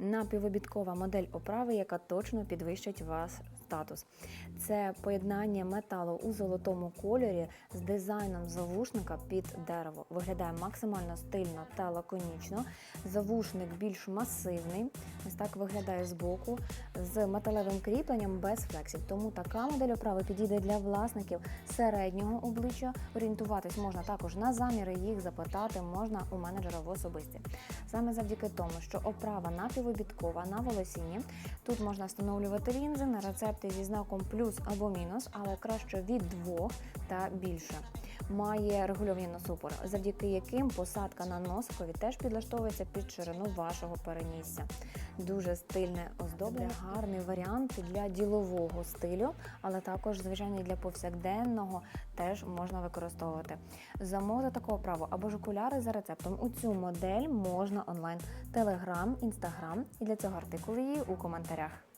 напівобідкова модель оправи, яка точно підвищить вас статус. Це поєднання металу у золотому кольорі з дизайном завушника під дерево. Виглядає максимально стильно та лаконічно. Завушник більш масивний. Ось так виглядає збоку з металевим кріпленням без флексів. Тому така модель оправи підійде для власників середнього обличчя. Орієнтуватись можна також на заміри, їх запитати можна у менеджера в особисті. Саме завдяки тому, що оправа напівобідкова на волосінні. Тут можна встановлювати лінзи на рецепти зі знаком плюс або мінус, але краще від двох та більше. Має регульовані носопори, завдяки яким посадка на носикові теж підлаштовується під ширину вашого перенісся. Дуже стильне оздоблення, гарний варіант для ділового стилю, але також, звичайно, і для повсякденного теж можна використовувати. Замовити такого право або ж окуляри за рецептом. У цю модель можна онлайн, телеграм, інстаграм. І для цього артикули є у коментарях.